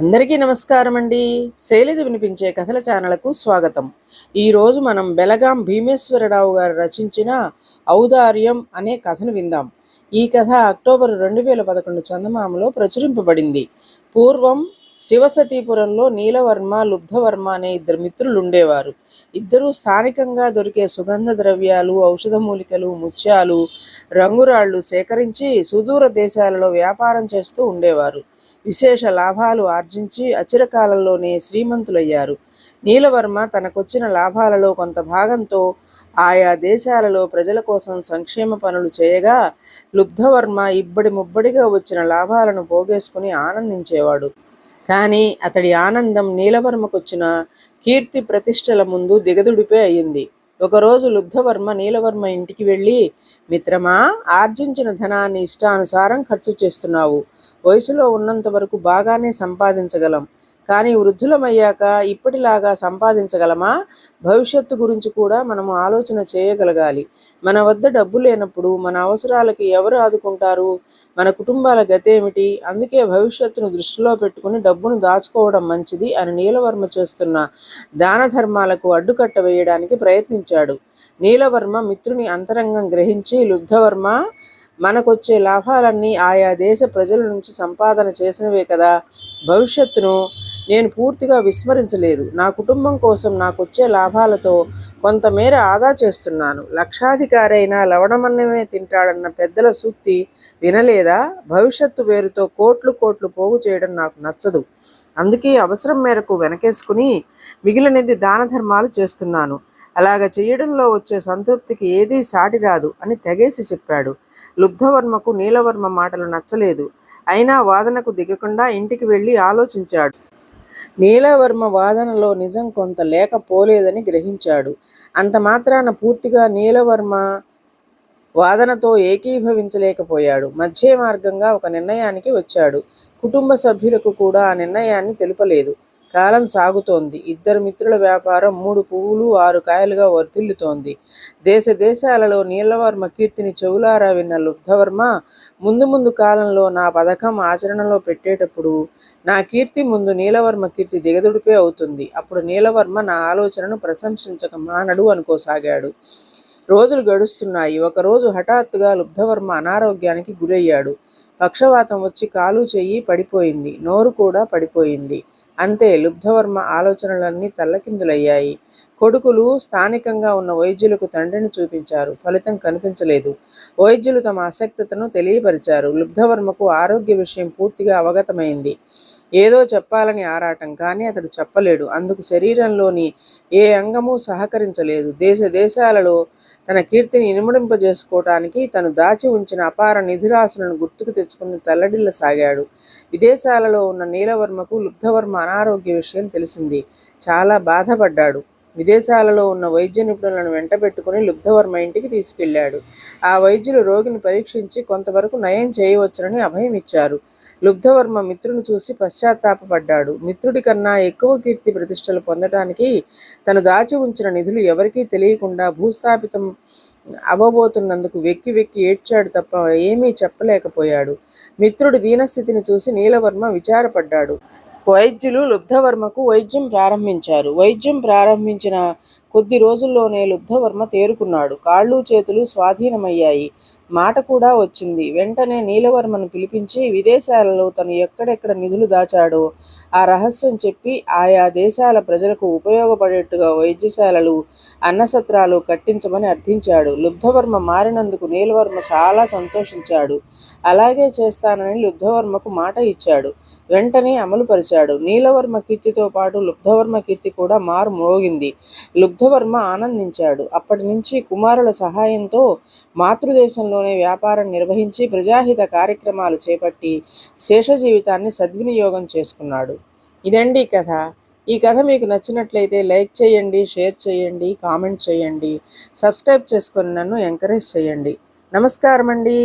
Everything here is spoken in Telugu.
అందరికీ నమస్కారం అండి. శైలజ వినిపించే కథల ఛానల్కు స్వాగతం. ఈరోజు మనం బెలగాం భీమేశ్వరరావు గారు రచించిన ఔదార్యం అనే కథను విందాం. ఈ కథ అక్టోబర్ రెండు వేల పదకొండు చందమామలో ప్రచురింపబడింది. పూర్వం శివసతీపురంలో నీలవర్మ లుబ్ధవర్మ అనే ఇద్దరు మిత్రులు ఉండేవారు ఇద్దరూ స్థానికంగా దొరికే సుగంధ ద్రవ్యాలు ఔషధ మూలికలు ముత్యాలు రంగురాళ్ళు సేకరించి సుదూర దేశాలలో వ్యాపారం చేస్తూ ఉండేవారు. విశేష లాభాలు ఆర్జించి అచిరకాలంలోనే శ్రీమంతులయ్యారు. నీలవర్మ తనకొచ్చిన లాభాలలో కొంత భాగంతో ఆయా దేశాలలో ప్రజల కోసం సంక్షేమ పనులు చేయగా లుబ్ధవర్మ ఇబ్బడి ముబ్బడిగా వచ్చిన లాభాలను పోగేసుకుని ఆనందించేవాడు. కానీ అతడి ఆనందం నీలవర్మకొచ్చిన కీర్తి ప్రతిష్టల ముందు దిగదుడిపే అయింది. ఒకరోజు లుబ్ధవర్మ నీలవర్మ ఇంటికి వెళ్ళి మిత్రమా ఆర్జించిన ధనాన్ని ఇష్టానుసారం ఖర్చు చేస్తున్నావు. వయసులో ఉన్నంత వరకు బాగానే సంపాదించగలం. కానీ వృద్ధులమయ్యాక ఇప్పటిలాగా సంపాదించగలమా? భవిష్యత్తు గురించి కూడా మనము ఆలోచన చేయగలగాలి. మన వద్ద డబ్బు లేనప్పుడు మన అవసరాలకి ఎవరు ఆదుకుంటారు? మన కుటుంబాల గతేమిటి? అందుకే భవిష్యత్తును దృష్టిలో పెట్టుకుని డబ్బును దాచుకోవడం మంచిది అని నీలవర్మ చేస్తున్న దాన ధర్మాలకు అడ్డుకట్ట వేయడానికి ప్రయత్నించాడు. నీలవర్మ మిత్రుని అంతరంగం గ్రహించి లుబ్ధవర్మ మనకొచ్చే లాభాలన్నీ ఆయా దేశ ప్రజల నుంచి సంపాదన చేసినవే కదా. భవిష్యత్తును నేను పూర్తిగా విస్మరించలేదు. నా కుటుంబం కోసం నాకొచ్చే లాభాలతో కొంతమేర ఆదా చేస్తున్నాను. లక్షాధికారైన లవణమన్నమే తింటాడన్న పెద్దల సూక్తి వినలేదా? భవిష్యత్తు పేరుతో కోట్లు కోట్లు పోగు చేయడం నాకు నచ్చదు. అందుకే అవసరం మేరకు వెనకేసుకుని మిగిలినది దాన ధర్మాలు చేస్తున్నాను. అలాగ చేయడంలో వచ్చే సంతృప్తికి ఏదీ సాటి రాదు అని తెగేసి చెప్పాడు. లుబ్ధవర్మకు నీలవర్మ మాటలు నచ్చలేదు. అయినా వాదనకు దిగకుండా ఇంటికి వెళ్ళి ఆలోచించాడు. నీలవర్మ వాదనలో నిజం కొంత లేకపోలేదని గ్రహించాడు. అంత మాత్రాన పూర్తిగా నీలవర్మ వాదనతో ఏకీభవించలేకపోయాడు. మధ్య మార్గంగా ఒక నిర్ణయానికి వచ్చాడు. కుటుంబ సభ్యులకు కూడా ఆ నిర్ణయాన్ని తెలుపలేదు. కాలం సాగుతోంది. ఇద్దరు మిత్రుల వ్యాపారం మూడు పువ్వులు ఆరు కాయలుగా వర్ధిల్లుతోంది. దేశ దేశాలలో నీలవర్మ కీర్తిని చెవులారా విన్న లుబ్ధవర్మ ముందు ముందు కాలంలో నా పథకం ఆచరణలో పెట్టేటప్పుడు నా కీర్తి ముందు నీలవర్మ కీర్తి దిగదుడిపే అవుతుంది. అప్పుడు నీలవర్మ నా ఆలోచనను ప్రశంసించక మానడు అనుకోసాగాడు. రోజులు గడుస్తున్నాయి. ఒకరోజు హఠాత్తుగా లుబ్ధవర్మ అనారోగ్యానికి గురయ్యాడు. పక్షవాతం వచ్చి కాలు చెయ్యి పడిపోయింది. నోరు కూడా పడిపోయింది. అంతే లుబ్ధవర్మ ఆలోచనలన్నీ తల్లకిందులయ్యాయి. కొడుకులు స్థానికంగా ఉన్న వైద్యులకు తండ్రిని చూపించారు. ఫలితం కనిపించలేదు. వైద్యులు తమ అసక్తతను తెలియపరిచారు. లుబ్ధవర్మకు ఆరోగ్య విషయం పూర్తిగా అవగతమైంది. ఏదో చెప్పాలని ఆరాటం కానీ అతడు చెప్పలేడు. అందుకు శరీరంలోని ఏ అంగము సహకరించలేదు. దేశ దేశాలలో తన కీర్తిని ఇనుమడింపజేసుకోవటానికి తను దాచి ఉంచిన అపార నిధురాశులను గుర్తుకు తెచ్చుకుని తల్లడిల్లసాగాడు విదేశాలలో ఉన్న నీలవర్మకు లుబ్ధవర్మ అనారోగ్య విషయం తెలిసింది. చాలా బాధపడ్డాడు. విదేశాలలో ఉన్న వైద్య నిపుణులను వెంటబెట్టుకుని లుబ్ధవర్మ ఇంటికి తీసుకెళ్ళాడు ఆ వైద్యులు రోగిని పరీక్షించి కొంతవరకు నయం చేయవచ్చునని అభయం ఇచ్చారు. లుబ్ధవర్మ మిత్రుని చూసి పశ్చాత్తాపడ్డాడు మిత్రుడి కన్నా ఎక్కువ కీర్తి ప్రతిష్టలు పొందటానికి తను దాచి ఉంచిన నిధులు ఎవరికీ తెలియకుండా భూస్థాపితం అవ్వబోతున్నందుకు వెక్కి వెక్కి ఏడ్చాడు తప్ప ఏమీ చెప్పలేకపోయాడు. మిత్రుడి దీనస్థితిని చూసి నీలవర్మ విచారపడ్డాడు. వైద్యులు లుబ్ధవర్మకు వైద్యం ప్రారంభించారు. వైద్యం ప్రారంభించిన కొద్ది రోజుల్లోనే లుబ్ధవర్మ తేరుకున్నాడు. కాళ్ళు చేతులు స్వాధీనమయ్యాయి. మాట కూడా వచ్చింది. వెంటనే నీలవర్మను పిలిపించి విదేశాలలో తను ఎక్కడెక్కడ నిధులు దాచాడో ఆ రహస్యం చెప్పి ఆయా దేశాల ప్రజలకు ఉపయోగపడేట్టుగా వైద్యశాలలు అన్నసత్రాలు కట్టించమని అర్థించాడు. లుబ్ధవర్మ మారినందుకు నీలవర్మ చాలా సంతోషించాడు. అలాగే చేస్తానని లుబ్ధవర్మకు మాట ఇచ్చాడు. వెంటనే అమలుపరిచాడు. నీలవర్మ కీర్తితో పాటు లుబ్ధవర్మ కీర్తి కూడా మారు మోగింది బుద్ధవర్మ ఆనందించాడు. అప్పటి నుంచి కుమారుల సహాయంతో మాతృదేశంలోనే వ్యాపారం నిర్వహించి ప్రజాహిత కార్యక్రమాలు చేపట్టి శేష జీవితాన్ని సద్వినియోగం చేసుకున్నాడు. ఇదండి కథ. ఈ కథ మీకు నచ్చినట్లయితే లైక్ చేయండి షేర్ చేయండి కామెంట్ చేయండి. సబ్స్క్రైబ్ చేసుకొని నన్ను ఎంకరేజ్ చేయండి. నమస్కారం అండి